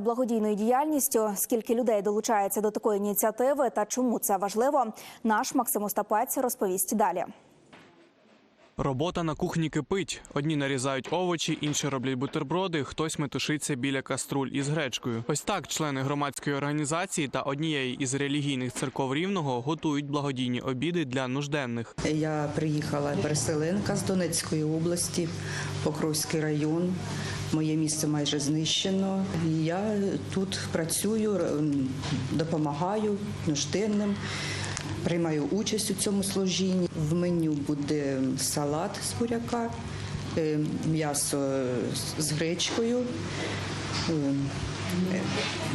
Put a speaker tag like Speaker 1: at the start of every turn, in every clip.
Speaker 1: Благодійною діяльністю, скільки людей долучається до такої ініціативи та чому це важливо, наш Максим Остапець розповість далі.
Speaker 2: Робота на кухні кипить. Одні нарізають овочі, інші роблять бутерброди, хтось метушиться біля каструль із гречкою. Ось так члени громадської організації та однієї із релігійних церков рівного готують благодійні обіди для нужденних.
Speaker 3: Я приїхала переселенка з Донецької області, Покровський район. Моє місце майже знищено. Я тут працюю, допомагаю нужденним, приймаю участь у цьому служінні. В меню буде салат з буряка, е, м'ясо з- гречкою, е,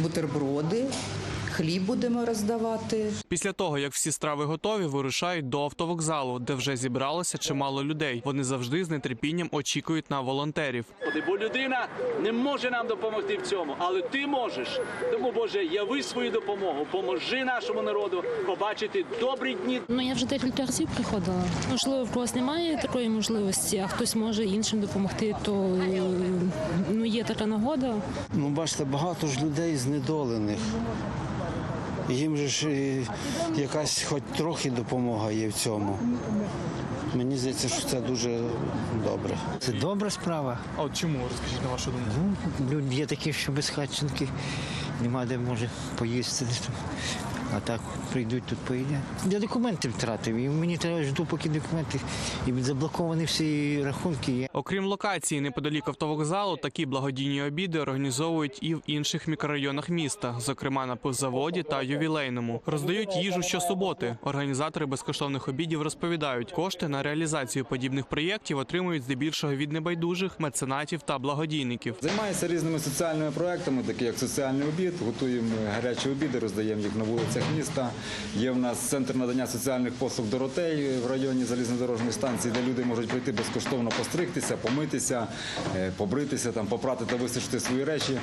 Speaker 3: бутерброди, хліб будемо роздавати.
Speaker 2: Після того, як всі страви готові, вирушають до автовокзалу, де вже зібралося чимало людей. Вони завжди з нетерпінням очікують на волонтерів.
Speaker 4: Бо людина не може нам допомогти в цьому, але ти можеш. Тому, Боже, яви свою допомогу, поможи нашому народу побачити добрі дні.
Speaker 5: Ну я вже декілька разів приходила. Можливо, в когось немає такої можливості, а хтось може іншим допомогти, то ну є така нагода.
Speaker 6: Ну, бачите, багато ж людей знедолених. Їм же ж е, якась хоч трохи допомога є в цьому. Мені здається, що це дуже добре.
Speaker 7: Це добра справа.
Speaker 2: А от чому розкажіть на вашу думку?
Speaker 7: Ну, люди є такі, що безхатченки, нема де може поїсти. А так прийдуть тут поїдять. Я документи втратив, і мені треба жду, поки документи. І заблоковані всі рахунки. є.
Speaker 2: Окрім локації неподалік автовокзалу, такі благодійні обіди організовують і в інших мікрорайонах міста, зокрема на пивзаводі та ювілейному. Роздають їжу щосуботи. Організатори безкоштовних обідів розповідають, кошти на реалізацію подібних проєктів отримують здебільшого від небайдужих меценатів та благодійників.
Speaker 8: Займається різними соціальними проектами, такі як соціальний обід. Готуємо гарячі обіди, роздаємо їх на вулицях міста. Є в нас центр надання соціальних послуг Доротей в районі залізнодорожної станції, де люди можуть прийти безкоштовно постригтися, помитися, е, побритися, там, попрати та висушити свої речі,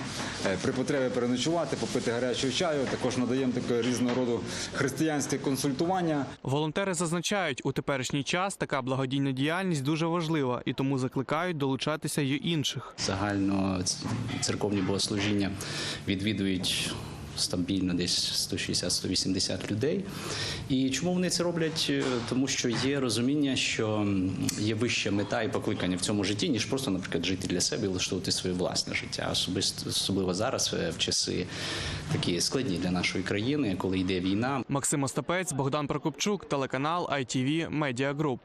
Speaker 8: е, при потребі переночувати, попити гарячого чаю. Також надаємо таке різного роду християнське консультування.
Speaker 2: Волонтери зазначають, у теперішній час така благодійна діяльність дуже важлива і тому закликають долучатися й інших.
Speaker 9: Загально церковні богослужіння відвідують стабільно десь 160-180 людей. І чому вони це роблять? Е, Тому що є розуміння, що є вища мета і покликання в цьому житті, ніж просто, наприклад, жити для себе і влаштовувати своє власне життя. Особисто особливо зараз, е, в часи такі складні для нашої країни, коли йде війна.
Speaker 2: Максим Остапець, Богдан Прокопчук, телеканал ITV Media Group.